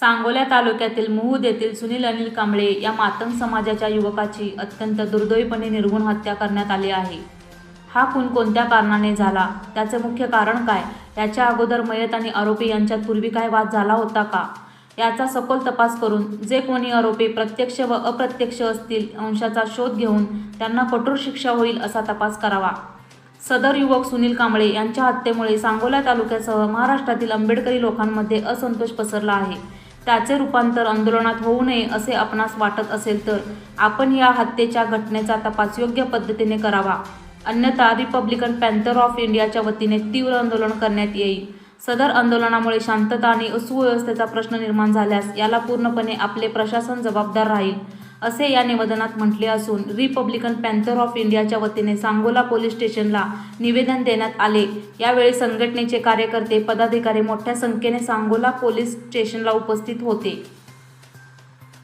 सांगोला तालुक्यातील मुहूद येथील सुनील अनिल कांबळे या मातंग समाजाच्या युवकाची अत्यंत दुर्दैवीपणे निर्गुण हत्या करण्यात आली आहे. हा खून कोणत्या कारणाने झाला? त्याचे मुख्य कारण काय? याच्या अगोदर मयत आणि आरोपी यांच्यात पूर्वी काय वाद झाला होता का? याचा सखोल तपास करून जे कोणी आरोपी प्रत्यक्ष व अप्रत्यक्ष असतील अंशाचा शोध घेऊन त्यांना कठोर शिक्षा होईल असा तपास करावा. सदर युवक सुनील कांबळे यांच्या हत्येमुळे सांगोला तालुक्यासह महाराष्ट्रातील आंबेडकरी लोकांमध्ये असंतोष पसरला आहे. त्याचे रूपांतर आंदोलनात होऊ नये असे आपणास वाटत असेल तर आपण या हत्येच्या घटनेचा तपास योग्य पद्धतीने करावा. अन्यथा रिपब्लिकन पॅन्थर ऑफ इंडियाच्या वतीने तीव्र आंदोलन करण्यात येईल. सदर आंदोलनामुळे शांतता आणि सुव्यवस्थेचा प्रश्न निर्माण झाल्यास याला पूर्णपणे आपले प्रशासन जबाबदार राहील. असे या निवेदनात म्हटले असून रिपब्लिकन पॅन्थर ऑफ इंडियाच्या वतीने सांगोला पोलीस स्टेशनला निवेदन देण्यात आले. यावेळी संघटनेचे कार्यकर्ते पदाधिकारी मोठ्या संख्येने सांगोला पोलीस स्टेशनला उपस्थित होते.